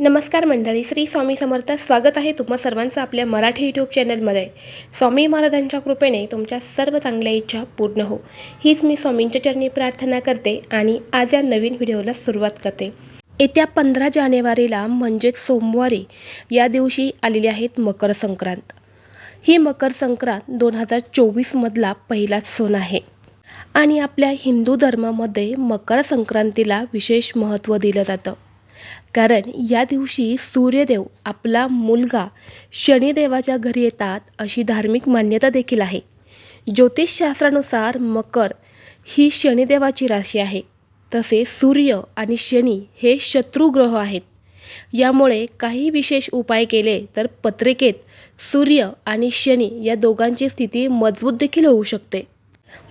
नमस्कार मंडळी श्री स्वामी समर्थ स्वागत आहे तुम्हा सर्वांचं आपल्या मराठी यूट्यूब चॅनलमध्ये स्वामी महाराजांच्या कृपेने तुमच्या सर्व चांगल्या इच्छा पूर्ण हो. हीच मी स्वामींच्या चरणी प्रार्थना करते आणि आज या नवीन व्हिडिओला सुरुवात करते. येत्या पंधरा जानेवारीला म्हणजेच सोमवारी या दिवशी आलेली आहेत मकर संक्रांत. ही मकर संक्रांत दोन हजार चोवीसमधला पहिलाच सण आहे. आणि आपल्या हिंदू धर्मामध्ये मकर संक्रांतीला विशेष महत्त्व दिलं जातं. कारण या दिवशी सूर्यदेव आपला मुलगा शनिदेवाच्या घरी येतात अशी धार्मिक मान्यता देखील आहे. ज्योतिषशास्त्रानुसार मकर ही शनिदेवाची राशी आहे. तसे सूर्य आणि शनी हे शत्रुग्रह आहेत. यामुळे काही विशेष उपाय केले तर पत्रिकेत सूर्य आणि शनी या दोघांची स्थिती मजबूत देखील होऊ शकते.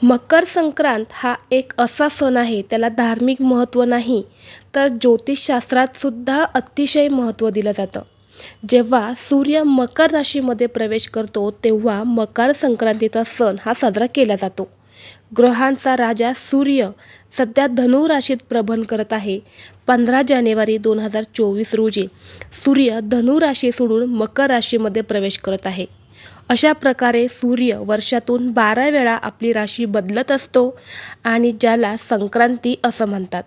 मकर संक्रांत हा एक असा सण आहे त्याला धार्मिक महत्त्व नाही तर ज्योतिषशास्त्रातसुद्धा अतिशय महत्त्व दिलं जातं. जेव्हा सूर्य मकर राशीमध्ये प्रवेश करतो तेव्हा मकर संक्रांतीचा सण हा साजरा केला जातो. ग्रहांचा राजा सूर्य सध्या धनु राशीत प्रभन करत आहे. पंधरा जानेवारी दोन हजार चोवीस रोजी सूर्य धनु राशी सोडून मकर राशीमध्ये प्रवेश करत आहे. अशा प्रकारे सूर्य वर्षातून बारा वेळा आपली राशी बदलत असतो आणि ज्याला संक्रांती असं म्हणतात.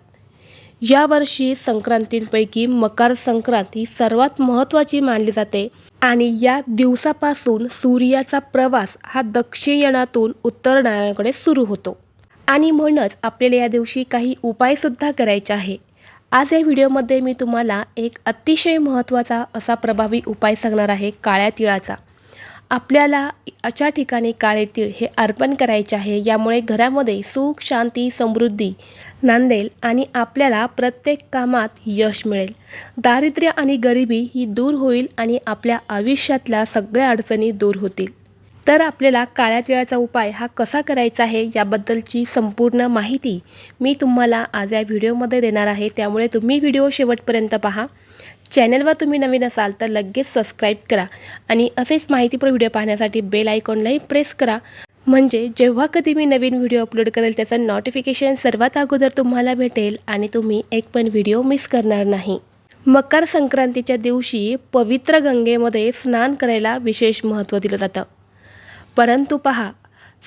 यावर्षी संक्रांतींपैकी मकर संक्रांत ही सर्वात महत्त्वाची मानली जाते आणि या दिवसापासून सूर्याचा प्रवास हा दक्षिणातून उत्तरायणाकडे सुरू होतो. आणि म्हणूनच आपल्याला या दिवशी काही उपायसुद्धा करायचे आहे. आज या व्हिडिओमध्ये मी तुम्हाला एक अतिशय महत्त्वाचा असा प्रभावी उपाय सांगणार आहे काळ्या तिळाचा. आपल्याला अशा ठिकाणी काळे तीळ हे अर्पण करायचे आहे. यामुळे घरामध्ये सुख शांती समृद्धी नांदेल आणि आपल्याला प्रत्येक कामात यश मिळेल. दारिद्र्य आणि गरिबी ही दूर होईल आणि आपल्या आयुष्यातल्या सगळ्या अडचणी दूर होतील. तर आपल्याला काळ्या तिळाचा उपाय हा कसा करायचा आहे याबद्दलची संपूर्ण माहिती मी तुम्हाला आज या व्हिडिओमध्ये देणार आहे. त्यामुळे तुम्ही व्हिडिओ शेवटपर्यंत पहा. चॅनलवर तुम्ही नवीन असाल तर लगेच सबस्क्राईब करा आणि असेच माहितीपूर्ण व्हिडिओ पाहण्यासाठी बेल आयकॉनलाही प्रेस करा. म्हणजे जेव्हा कधी मी नवीन व्हिडिओ अपलोड करेल त्याचं नोटिफिकेशन सर्वात अगोदर तुम्हाला भेटेल आणि तुम्ही एक पण व्हिडिओ मिस करणार नाही. मकर संक्रांतीच्या दिवशी पवित्र गंगेमध्ये स्नान करायला विशेष महत्त्व दिलं जातं. परंतु पहा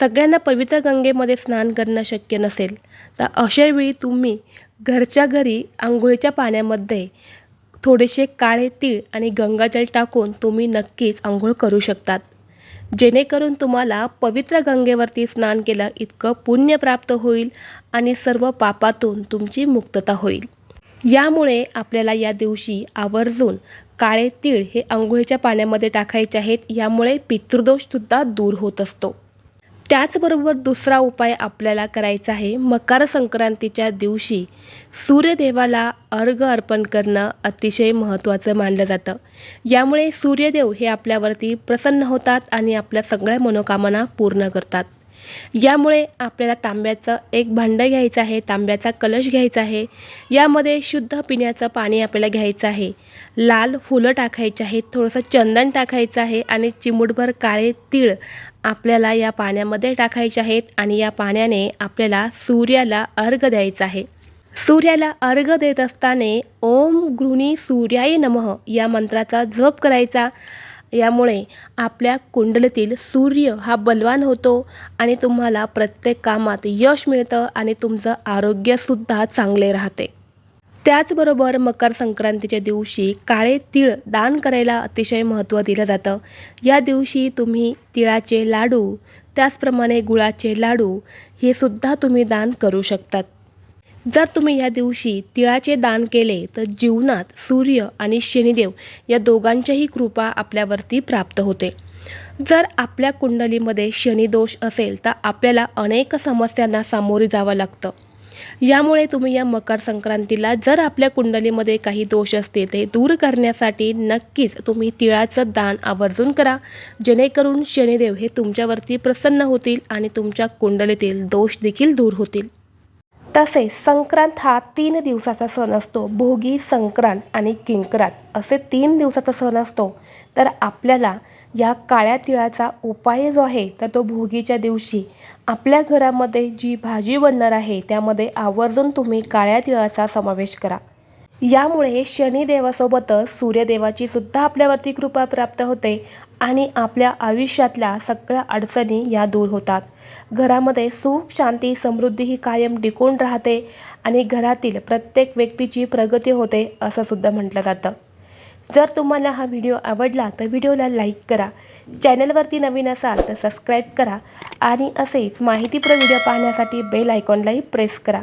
सगळ्यांना पवित्र गंगेमध्ये स्नान करणं शक्य नसेल. तर अशावेळी तुम्ही घरच्या घरी आंघोळीच्या पाण्यामध्ये थोडेसे काळे तीळ आणि गंगाजल टाकून तुम्ही नक्कीच आंघोळ करू शकतात. जेणेकरून तुम्हाला पवित्र गंगेवरती स्नान केलं इतकं पुण्य प्राप्त होईल आणि सर्व पापातून तुमची मुक्तता होईल. यामुळे आपल्याला या दिवशी आवर्जून काळे तीळ हे आंघोळीच्या पाण्यामध्ये टाकायचे आहेत. यामुळे पितृदोषसुद्धा दूर होत असतो. त्याचबरोबर दुसरा उपाय आपल्याला करायचा आहे मकर संक्रांतीच्या दिवशी सूर्यदेवाला अर्घ अर्पण करणं अतिशय महत्त्वाचं मानलं जातं. यामुळे सूर्यदेव हे आपल्यावरती प्रसन्न होतात आणि आपल्या सगळ्या मनोकामना पूर्ण करतात. यामुळे आपल्याला तांब्याचं एक भांडं घ्यायचं आहे तांब्याचा कलश घ्यायचा आहे यामध्ये शुद्ध पिण्याचं पाणी आपल्याला घ्यायचं आहे लाल फुलं टाकायची आहेत थोडंसं चंदन टाकायचं आहे आणि चिमूटभर काळे तीळ आपल्याला या पाण्यामध्ये टाकायचे आहेत आणि या पाण्याने आपल्याला सूर्याला अर्घ द्यायचा आहे. सूर्याला अर्घ देत असताना ओम गृहिणी सूर्याय नमः या मंत्राचा जप करायचा. यामुळे आपल्या कुंडलीतील सूर्य हा बलवान होतो आणि तुम्हाला प्रत्येक कामात यश मिळतं आणि तुमचं आरोग्यसुद्धा चांगले राहते. त्याचबरोबर मकर संक्रांतीच्या दिवशी काळे तीळ दान करायला अतिशय महत्त्व दिलं जातं. या दिवशी तुम्ही तिळाचे लाडू त्याचप्रमाणे गुळाचे लाडू हे सुद्धा तुम्ही दान करू शकतात. जर तुम्ही या दिवशी तिळाचे दान केले तर जीवनात सूर्य आणि शनिदेव या दोघांच्याही कृपा आपल्यावरती प्राप्त होते. जर आपल्या कुंडलीमध्ये शनिदोष असेल तर आपल्याला अनेक समस्यांना सामोरे जावं लागतं. यामुळे तुम्ही या मकर संक्रांतीला जर आपल्या कुंडलीमध्ये काही दोष असतील ते दूर करण्यासाठी नक्कीच तुम्ही तिळाचं दान आवर्जून करा. जेणेकरून शनिदेव हे तुमच्यावरती प्रसन्न होतील आणि तुमच्या कुंडलीतील दोष देखील दूर होतील. तसेच संक्रांत हा तीन दिवसाचा सण असतो. भोगी संक्रांत आणि किंक्रांत असे तीन दिवसाचा सण असतो. तर आपल्याला या काळ्या तिळाचा उपाय जो आहे तर तो भोगीच्या दिवशी आपल्या घरामध्ये जी भाजी बनणार आहे त्यामध्ये आवर्जून तुम्ही काळ्या तिळाचा समावेश करा. यामुळे शनिदेवासोबतच सूर्यदेवाची सुद्धा आपल्यावरती कृपा प्राप्त होते आणि आपल्या आयुष्यातल्या सगळ्या अडचणी या दूर होतात. घरामध्ये सुख शांती समृद्धी ही कायम टिकून राहते आणि घरातील प्रत्येक व्यक्तीची प्रगती होते असं सुद्धा म्हटलं जातं. जर तुम्हाला हा व्हिडिओ आवडला तर व्हिडिओला लाईक करा चॅनलवरती नवीन असाल तर सबस्क्राईब करा आणि असेच माहितीपूर्ण व्हिडिओ पाहण्यासाठी बेल आयकॉनलाही प्रेस करा.